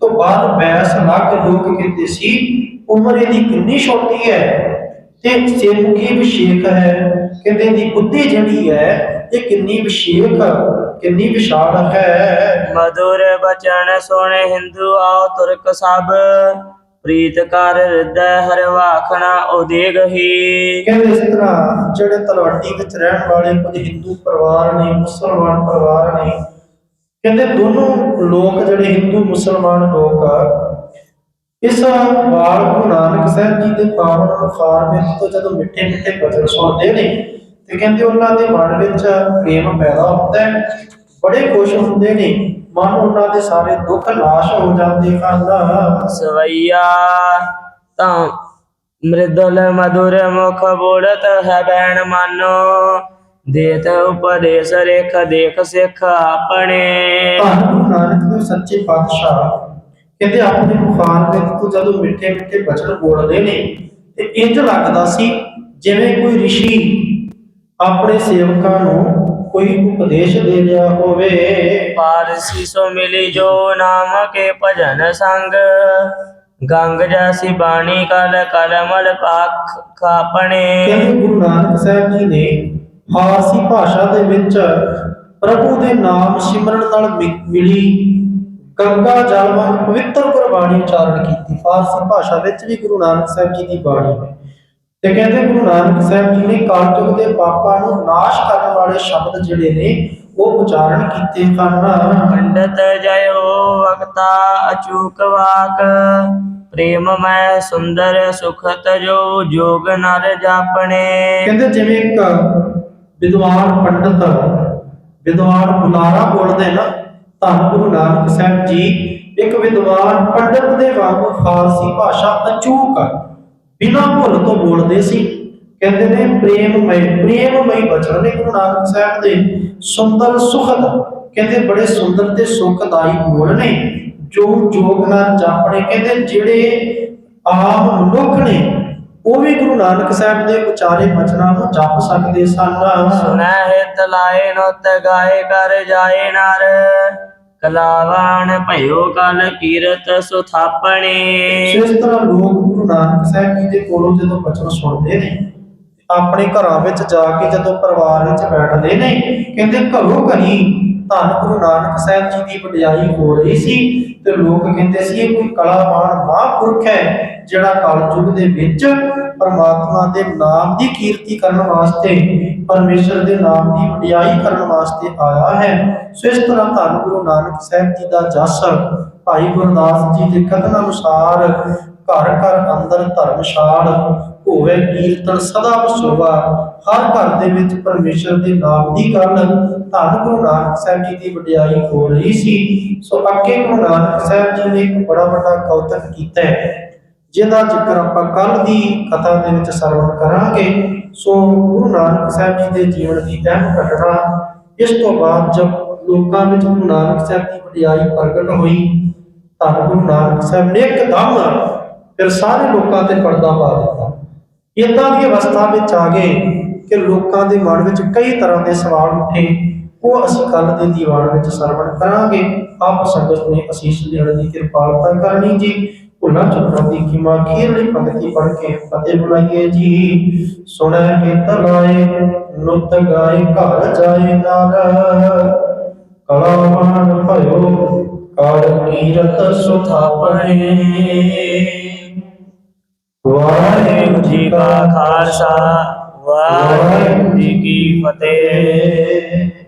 Speaker 1: ਤੋਂ ਬਾਅਦ ਬੈਸ ਲੱਗ ਲੋਕ ਕਹਿੰਦੇ ਸੀ ਉਮਰ ਇਹਦੀ ਕਿੰਨੀ ਛੋਟੀ ਹੈ? ਤੇ ਸੇਮੁਖੀ ਵਿਸ਼ੇਖ ਹੈ ਕਹਿੰਦੇ ਦੀ ਬੁੱਧੀ ਜਿਹੜੀ ਹੈ ਇਹ ਕਿੰਨੀ ਵਿਸ਼ੇਖ ਕਿੰਨੀ ਵਿਸ਼ਾਲ ਹੈ।
Speaker 2: ਮధుਰ ਬਚਨ ਸੁਣੇ ਹਿੰਦੂ ਆਓ ਤੁਰਕ ਸਭ ਪ੍ਰੀਤ ਕਰ ਹਿਰਦੈ ਹਰਿ ਵਾਖਣਾ ਉਦੇਗਹੀ
Speaker 1: ਕਹਿੰਦੇ ਇਸ ਤਰ੍ਹਾਂ ਜਿਹੜੇ ਤਲਵੰਡੀ ਵਿੱਚ ਰਹਿਣ ਵਾਲੇ ਕੁਝ ਹਿੰਦੂ ਪਰਿਵਾਰ ਨੇ ਮੁਸਲਮਾਨ ਪਰਿਵਾਰ ਨੇ ਕਹਿੰਦੇ ਦੋਨੋਂ ਲੋਕ ਜਿਹੜੇ ਹਿੰਦੂ, ਮੁਸਲਮਾਨ ਲੋਕ ਇਸ ਵਾਲ ਗੁਰੂ ਨਾਨਕ ਸਾਹਿਬ ਜੀ ਦੇ ਪਾਵਨ ਮੁਖਾਰ ਵਿੱਚ ਤੋਂ ਜਦੋਂ ਮਿੱਠੇ ਮਿੱਠੇ ਬਚਨ ਸੁਣਦੇ ਨੇ, ਤੇ ਕਹਿੰਦੇ ਉਹਨਾਂ ਦੇ ਮਨ ਵਿੱਚ ਪ੍ਰੇਮ ਪੈਦਾ ਹੁੰਦਾ ਹੈ। ਬੜੇ ਖੁਸ਼ ਹੁੰਦੇ ਨੇ, ਮਨ ਉਹਨਾਂ ਦੇ ਸਾਰੇ ਦੁੱਖ ਨਾਸ਼ ਹੋ ਜਾਂਦੇ ਹਨ।
Speaker 2: ਸਵਈਆ ਤਾਂ ਮ੍ਰਿਦੁਲ ਮధుਰ ਮੁਖ ਬੋਲਤ ਹੈ ਬੈਣ ਮਾਨੋ। ਦੇਤ ਉਪਦੇਸ਼ ਰੇਖ ਦੇਖ ਸਿੱਖ ਆਪਣੇ।
Speaker 1: ਧੰਨ ਨਾਨਕ ਦੇਵ ਸੱਚੇ ਪਾਤਸ਼ਾਹ ਕਹਿੰਦੇ ਆਪਣੇ ਮੁਖਾਰ ਵਿੱਚ ਤੋਂ ਜਦੋਂ ਮਿੱਠੇ ਮਿੱਠੇ ਬਚਨ ਬੋਲਦੇ ਨੇ ਤੇ ਇੰਜ ਲੱਗਦਾ ਸੀ ਜਿਵੇਂ ਕੋਈ ਰਿਸ਼ੀ ਆਪਣੇ ਸੇਵਕਾਂ ਨੂੰ ਕੋਈ ਉਪਦੇਸ਼ ਦੇ ਰਿਹਾ ਹੋਵੇ।
Speaker 2: ਪਾਰਸੀ ਸੋ ਮਿਲੀ ਜੋ ਨਾਮ ਕੇ ਭਜਨ ਸੰਗ। ਗੰਗ ਜੈਸੀ ਬਾਣੀ ਕਲ ਕਲਮਲ ਪਾਖ ਖਾਪਣੇ।
Speaker 1: ਕਹਿੰਦੇ ਗੁਰੂ ਨਾਨਕ ਸਾਹਿਬ ਜੀ ਨੇ ਫਾਰਸੀ ਭਾਸ਼ਾ ਦੇ ਵਿੱਚ ਪ੍ਰਭੂ ਦੇ ਨਾਮ ਸਿਮਰਨ ਨਾਲ ਮਿਲੀ ਗੰਗਾ ਜਲ ਵਾਂਗ ਪਵਿੱਤਰ ਗੁਰਬਾਣੀ ਉਚਾਰਨ ਕੀਤੀ। ਫਾਰਸੀ ਭਾਸ਼ਾ ਵਿੱਚ ਵੀ ਗੁਰੂ ਨਾਨਕ ਸਾਹਿਬ ਜੀ ਦੀ ਬਾਣੀ ਹੈ। ਤੇ ਕਹਿੰਦੇ ਗੁਰੂ ਨਾਨਕ ਸਾਹਿਬ ਜੀ ਨੇ ਕਾਲਯੁਗ ਦੇ ਪਾਪਾਂ ਨੂੰ ਨਾਸ਼ ਕਰਨ ਵਾਲੇ ਸ਼ਬਦ ਜਿਹੜੇ ਨੇ ਉਹ ਉਚਾਰਨ ਕੀਤੇ ਹਨ।
Speaker 2: ਪੰਡਤ ਜਯੋ ਵਕਤਾ ਅਚੂਕ ਵਾਕ ਪ੍ਰੇਮ ਮੈਂ ਸੁੰਦਰ ਸੁਖਤ ਜੋ ਜੋਗ ਨਰ ਜਾਪਣੇ।
Speaker 1: ਕਹਿੰਦੇ ਜਿਵੇਂ ਇੱਕ ਵਿਦਵਾਨ ਪੰਡਤ ਵਿਦਵਾਨ ਬੁਲਾਰਾ ਬੋਲਦੇ ਨਾ, ਧੰਨ ਗੁਰੂ ਨਾਨਕ ਸਾਹਿਬ ਜੀ, ਇੱਕ ਵਿਦਵਾਨ ਪੰਡਤ ਦੇ ਵਾਂਗੂ ਫਾਰਸੀ ਭਾਸ਼ਾ ਅਚੂਕ ਬਿਨਾਂ ਭੁੱਲ ਤੋਂ ਬੋਲਦੇ ਸੀ। ਕਹਿੰਦੇ ਨੇ, ਪ੍ਰੇਮਮਈ ਪ੍ਰੇਮਮਈ ਬਚਨ ਨੇ ਗੁਰੂ ਨਾਨਕ ਸਾਹਿਬ ਦੇ। ਸੁੰਦਰ ਸੁਖਦ, ਕਹਿੰਦੇ ਬੜੇ ਸੁੰਦਰ ਤੇ ਸੁਖਦਾਈ ਬੋਲ ਨੇ। ਜੋ ਜੋਗ ਨਾਲ ਜਾਪਣੇ, ਕਹਿੰਦੇ ਜਿਹੜੇ ਆਮ ਮਨੁੱਖ ਨੇ ਉਹ ਵੀ ਗੁਰੂ ਨਾਨਕ ਸਾਹਿਬ ਦੇ ਉਚਾਰੇ ਬਚਨਾਂ ਨੂੰ ਜਪ ਸਕਦੇ ਸਨ।
Speaker 2: ਸੁਨੈ ਹਿਤ ਲਾਏ ਨੁਤ ਗਾਏ ਕਰ ਜਾਏ ਨਰ। ਕਲਾਵਾਨ ਭਇਓ ਕਲ ਕੀਰਤ ਸੁਥਾਪਣੇ
Speaker 1: ਇਸ ਤਰ੍ਹਾਂ ਲੋਕ ਗੁਰੂ ਨਾਨਕ ਸਾਹਿਬ ਜੀ ਦੇ ਕੋਲੋਂ ਜਦੋਂ ਬਚਨ ਸੁਣਦੇ ਨੇ ਆਪਣੇ ਘਰਾਂ ਵਿੱਚ ਜਾ ਕੇ ਜਦੋਂ ਪਰਿਵਾਰ ਵਿੱਚ ਬੈਠਦੇ ਨੇ ਕਹਿੰਦੇ ਘਰੋਂ ਘਰੀ ਧੰਨ ਗੁਰੂ ਨਾਨਕ ਸਾਹਿਬ ਜੀ ਦੀ ਵਡਿਆਈ ਹੋ ਰਹੀ ਸੀ ਤੇ ਲੋਕ ਕਹਿੰਦੇ ਸੀ ਇਹ ਕੋਈ ਕਲਾਵਾਨ ਮਹਾਂਪੁਰਖ ਹੈ ਜਿਹੜਾ ਕਲਯੁਗ ਦੇ ਵਿੱਚ ਪਰਮਾਤਮਾ ਦੇ ਨਾਮ ਦੀ ਕੀਰਤੀ ਕਰਨ ਵਾਸਤੇ, ਪਰਮੇਸ਼ਰ ਦੇ ਨਾਮ ਦੀ ਵਡਿਆਈ ਕਰਨ ਵਾਸਤੇ ਆਇਆ ਹੈ। ਸੋ ਇਸ ਤਰ੍ਹਾਂ ਧੰਨ ਗੁਰੂ ਨਾਨਕ ਸਾਹਿਬ ਜੀ ਦਾ ਜਸ ਭਾਈ ਗੁਰਦਾਸ ਜੀ ਦੇ ਕਥਨ ਅਨੁਸਾਰ ਘਰ ਘਰ ਅੰਦਰ ਧਰਮਸ਼ਾਲ ਹੋਵੇ, ਕੀਰਤਨ ਸਦਾ ਵਸੋਵਾ ਹਰ ਘਰ ਦੇ ਵਿੱਚ ਪਰਮੇਸ਼ਰ ਦੇ ਨਾਮ ਦੀ ਗੱਲ ਧੰਨ ਗੁਰੂ ਨਾਨਕ ਸਾਹਿਬ ਜੀ ਦੀ ਵਡਿਆਈ ਹੋ ਰਹੀ ਸੀ। ਸੋ ਅੱਗੇ ਗੁਰੂ ਨਾਨਕ ਸਾਹਿਬ ਜੀ ਨੇ ਇੱਕ ਬੜਾ ਵੱਡਾ ਕੌਤਕ ਕੀਤਾ ਹੈ। ਜਿਹਦਾ ਜ਼ਿਕਰ ਆਪਾਂ ਕੱਲ ਦੀ ਕਥਾ ਦੇ ਵਿੱਚ ਸਰਵਣ ਕਰਾਂਗੇ, ਸੋ ਗੁਰੂ ਨਾਨਕ ਸਾਹਿਬ ਜੀ ਦੇ ਜੀਵਨ ਦੀ ਅਹਿਮ ਘਟਨਾ, ਇਸ ਤੋਂ ਬਾਅਦ ਜਦ ਲੋਕਾਂ ਵਿੱਚ ਗੁਰੂ ਨਾਨਕ ਸਾਹਿਬ ਦੀ ਵਡਿਆਈ ਪ੍ਰਗਟ ਹੋਈ ਤਾਂ ਗੁਰੂ ਨਾਨਕ ਸਾਹਿਬ ਨੇ ਇੱਕਦਮ ਫਿਰ ਸਾਰੇ ਲੋਕਾਂ ਤੇ ਪਰਦਾ ਪਾ ਦਿੱਤਾ। ਇਦਾਂ ਦੀ ਅਵਸਥਾ ਵਿੱਚ ਆ ਗਏ ਕਿ ਲੋਕਾਂ ਦੇ ਮਨ ਵਿੱਚ ਕਈ ਤਰ੍ਹਾਂ ਦੇ ਸਵਾਲ ਉੱਠੇ, ਉਹ ਅਸੀਂ ਕੱਲ ਦੇ ਦੀਵਾਨ ਵਿੱਚ ਸਰਵਣ ਕਰਾਂਗੇ। ਆਪ ਸੰਗਤ ਨੇ ਅਸੀਸ ਦੇਣ ਦੀ ਕਿਰਪਾਲਤਾ ਕਰਨੀ ਜੀ। ਭੁੱਲਾਂ ਚੁੱਕਾਂ ਦੀ ਖਿਮਾ ਖੀਰਲੀ ਭਗਤੀ ਪੜ ਕੇ ਫਤਿਹ ਬੁਲਾਈਏ ਜੀ। ਸੁਣੈ ਕੇ ਤਲਾਏ ਨੁਤ ਗਾਏ, ਘਰ ਜਾਏ ਨਰ। ਕਲਾਵਾਨ ਭਇਓ, ਕਾਲ ਕੀਰਤ ਸੁਥਾਪਣੇ
Speaker 2: ਵਾਹਿਗੁਰੂ ਜੀ ਕਾ ਖਾਲਸਾ, ਵਾਹਿਗੁਰੂ ਜੀ ਕੀ ਫਤਿਹ।